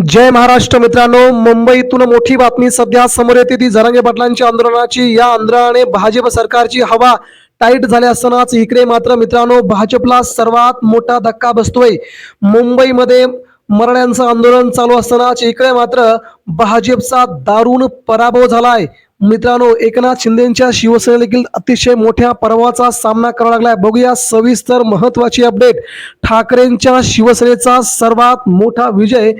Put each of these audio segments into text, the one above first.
जय महाराष्ट्र मित्रांनो मुंबईतून मोठी बातमी सध्या समोर येते. ती जरांगे पाटलांच्या आंदोलनाची. या आंदोलनाने भाजप सरकारची हवा टाईट झाली असतानाच इकडे मात्र मित्रांनो भाजपला सर्वात मोठा धक्का बसतोय. मुंबईमध्ये मराठ्यांचं आंदोलन चालू असतानाच इकडे मात्र भाजपचा दारुण पराभव झालाय. मित्रांनो एकनाथ शिंदेच्या शिवसेने देखील अतिशय मोठ्या पराभवाचा सामना करावा लागलाय. बघूया सविस्तर महत्वाची अपडेट. ठाकरेंच्या शिवसेनेचा सर्वात मोठा विजय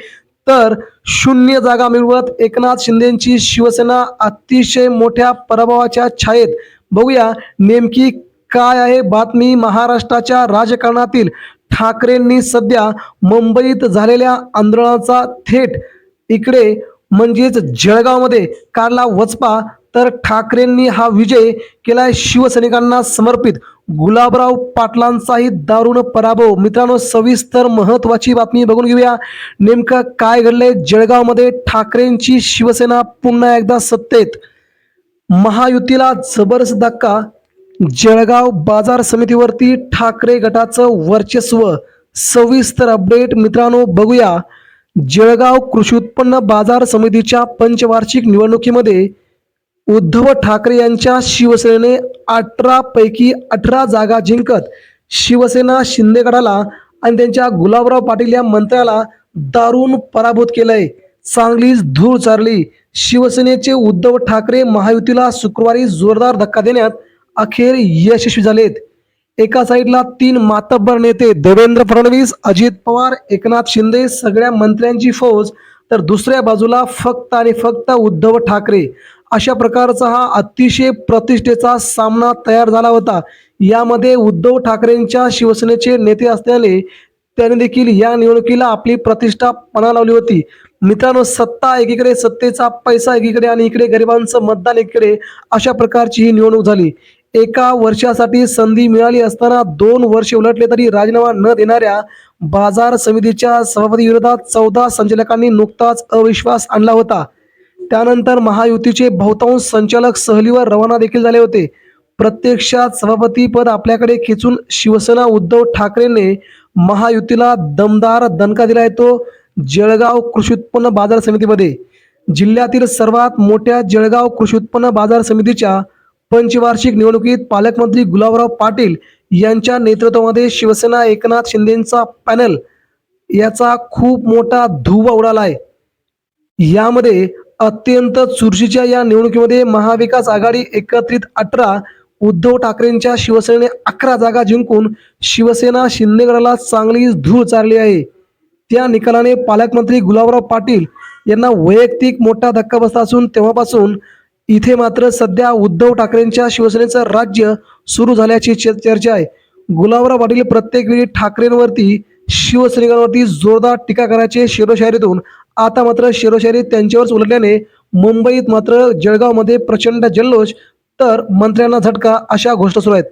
तर शून्य जागा मिळवत एकनाथ शिंदेची शिवसेना अतिशय मोठ्या पराभवाच्या छायेत. बघूया नेमकी काय आहे बातमी महाराष्ट्राच्या राजकारणातील ठाकरेंनी सध्या मुंबईत झालेल्या आंदोलनाचा थेट इकडे म्हणजेच जळगावमध्ये काढला वचपा. तर ठाकरेंनी हा विजय केलाय शिवसैनिकांना समर्पित. गुलाबराव पाटलांचाही दारुण पराभव. मित्रांनो सविस्तर महत्वाची बातमी बघून घेऊया. नेमकं काय घडलंय? जळगावमध्ये ठाकरेंची शिवसेना पुन्हा एकदा सत्तेत. महायुतीला जबरदस्त धक्का. जळगाव बाजार समितीवरती ठाकरे गटाचं वर्चस्व. सविस्तर अपडेट मित्रांनो बघूया. जळगाव कृषी उत्पन्न बाजार समितीच्या पंचवार्षिक निवडणुकीमध्ये उद्धव ठाकरे यांच्या शिवसेनेने अठरा पैकी अठरा जागा जिंकत शिवसेना शिंदे गटाला आणि त्यांच्या गुलाबराव पाटील या मंत्र्याला दारुण पराभूत केलंय. चांगलीच धूळ चारली. शिवसेनेचे उद्धव ठाकरे महायुतीला शुक्रवारी जोरदार धक्का देण्यात अखेर यशस्वी झालेत. एका साईडला तीन मातब्बर नेते देवेंद्र फडणवीस अजित पवार एकनाथ शिंदे सगळ्या मंत्र्यांची फौज तर दुसऱ्या बाजूला फक्त आणि फक्त उद्धव ठाकरे. अशा प्रकारचा हा अतिशय प्रतिष्ठेचा सामना तयार झाला होता. यामध्ये उद्धव ठाकरेंच्या शिवसेनेचे नेते असल्याने त्याने देखील या निवडणुकीला आपली प्रतिष्ठा पणा लावली होती. मित्रांनो सत्ता एकीकडे सत्तेचा पैसा एकीकडे आणि इकडे गरिबांचं मतदान एकीकडे अशा प्रकारची ही निवडणूक झाली. एका वर्षासाठी संधी मिळाली असताना दोन वर्ष उलटले तरी राजीनामा न देणाऱ्या बाजार समितीच्या सभापती विरोधात चौदा संचालकांनी नुकताच अविश्वास आणला होता. त्यानंतर महायुतीचे बहुतांश संचालक सहलीवर रवाना देखील झाले होते. प्रत्यक्षात सभापती पद आपल्याकडे खेचून शिवसेना उद्धव ठाकरेने महायुतीला दमदार दणका दिला आहे तो जळगाव कृषी उत्पन्न बाजार समितीमध्ये. जिल्ह्यातील सर्वात मोठ्या जळगाव कृषी उत्पन्न बाजार समितीच्या पंचवार्षिक निवडणुकीत पालकमंत्री गुलाबराव पाटील यांच्या नेतृत्वामध्ये शिवसेना एकनाथ शिंदेचा पॅनल याचा खूप मोठा धुवा उडाला आहे. यामध्ये अत्यंत चुरशीच्या या निवडणुकीमध्ये महाविकास आघाडी एकत्रित अठरा उद्धव ठाकरेंच्या शिवसेनेने अकरा जागा जिंकून शिवसेना शिंदेगडाला चांगलीच धूळ चारली आहे. त्या निकालाने पालकमंत्री गुलाबराव पाटील यांना वैयक्तिक मोठा धक्का बसला असून तेव्हापासून इथे मात्र सध्या उद्धव ठाकरेंच्या शिवसेनेचं राज्य सुरू झाल्याची च- चर्चा आहे. गुलाबराव पाटील प्रत्येक वेळी ठाकरेंवरती शिवसैनिकांवरती जोरदार टीका करायचे शिरोशायरीतून आता मात्र शिरोशायरी त्यांच्यावरच उलटल्याने मुंबईत मात्र जळगावमध्ये प्रचंड जल्लोष तर मंत्र्यांना झटका अशा गोष्टी सुरू आहेत.